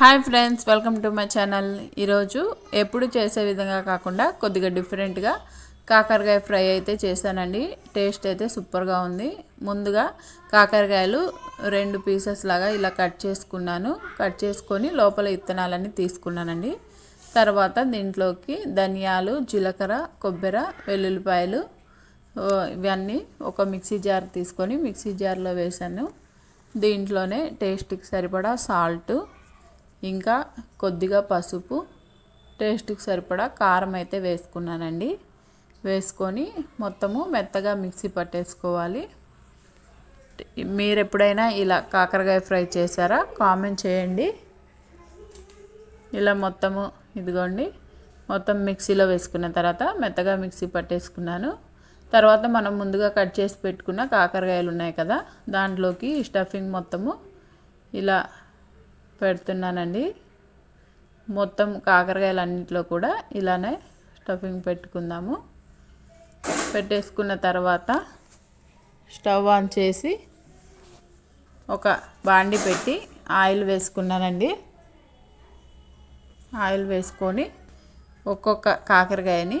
Hi friends welcome to my channel. ఈరోజు ఎప్పుడు చేసే విధంగా కాకుండా కొద్దిగా డిఫరెంట్గా కాకరకాయ ఫ్రై అయితే చేశానండి. టేస్ట్ అయితే సూపర్గా ఉంది. ముందుగా కాకరకాయలు రెండు పీసెస్ లాగా ఇలా కట్ చేసుకున్నాను. కట్ చేసుకొని లోపల ఇత్తనాలన్నీ తీసుకున్నానండి. తర్వాత దీంట్లోకి ధనియాలు జీలకర్ర కొబ్బరి వెల్లుల్లిపాయలు ఇవన్నీ ఒక మిక్సీ జార్ తీసుకొని మిక్సీ జార్లో వేసాను దీంట్లోనే టేస్ట్కి సరిపడా సాల్ట్ ఇంకా కొద్దిగా పసుపు టేస్ట్కి సరిపడా కారం అయితే వేసుకున్నానండి. వేసుకొని మొత్తము మెత్తగా మిక్సీ పట్టేసుకోవాలి. మీరు ఎప్పుడైనా ఇలా కాకరకాయ ఫ్రై చేశారా కామెంట్ చేయండి. ఇలా మొత్తము ఇదిగోండి మొత్తం మిక్సీలో వేసుకున్న తర్వాత మెత్తగా మిక్సీ పట్టేసుకున్నాను. తర్వాత మనం ముందుగా కట్ చేసి పెట్టుకున్న కాకరకాయలు ఉన్నాయి కదా దాంట్లోకి స్టఫింగ్ మొత్తము ఇలా పెడుతున్నానండి. మొత్తం కాకరకాయలు అన్నింటిలో కూడా ఇలానే స్టఫింగ్ పెట్టుకుందాము. పెట్టేసుకున్న తర్వాత స్టవ్ ఆన్ చేసి ఒక బాండి పెట్టి ఆయిల్ వేసుకున్నానండి. ఆయిల్ వేసుకొని ఒక్కొక్క కాకరకాయని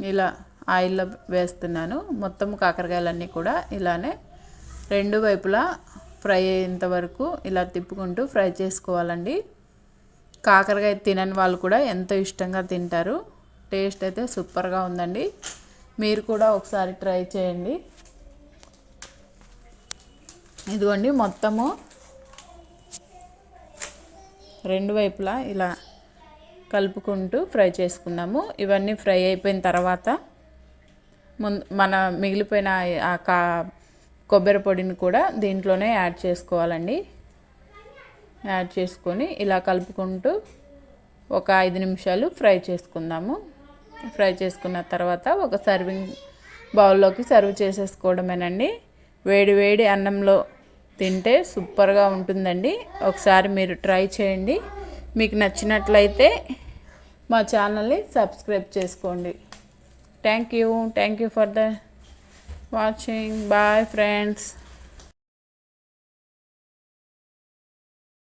ఇలా ఆయిల్లో వేస్తున్నాను. మొత్తం కాకరకాయలన్నీ కూడా ఇలానే రెండు వైపులా ఫ్రై అయ్యేంత వరకు ఇలా తిప్పుకుంటూ ఫ్రై చేసుకోవాలండి. కాకరకాయ తినని వాళ్ళు కూడా ఎంతో ఇష్టంగా తింటారు. టేస్ట్ అయితే సూపర్గా ఉందండి. మీరు కూడా ఒకసారి ట్రై చేయండి. ఇదిగోండి మొత్తము రెండు వైపులా ఇలా కలుపుకుంటూ ఫ్రై చేసుకున్నాము. ఇవన్నీ ఫ్రై అయిపోయిన తర్వాత ముందు మన మిగిలిపోయిన ఆ కా కొబ్బరి పొడిని కూడా దీంట్లోనే యాడ్ చేసుకోవాలండి. యాడ్ చేసుకొని ఇలా కలుపుకుంటూ ఒక ఐదు నిమిషాలు ఫ్రై చేసుకుందాము. ఫ్రై చేసుకున్న తర్వాత ఒక సర్వింగ్ బౌల్లోకి సర్వ్ చేసేసుకోవడమేనండి. వేడి వేడి అన్నంలో తింటే సూపర్గా ఉంటుందండి. ఒకసారి మీరు ట్రై చేయండి. మీకు నచ్చినట్లయితే మా ఛానల్ని సబ్స్క్రైబ్ చేసుకోండి. Thank you. Thank you for the watching. Bye friends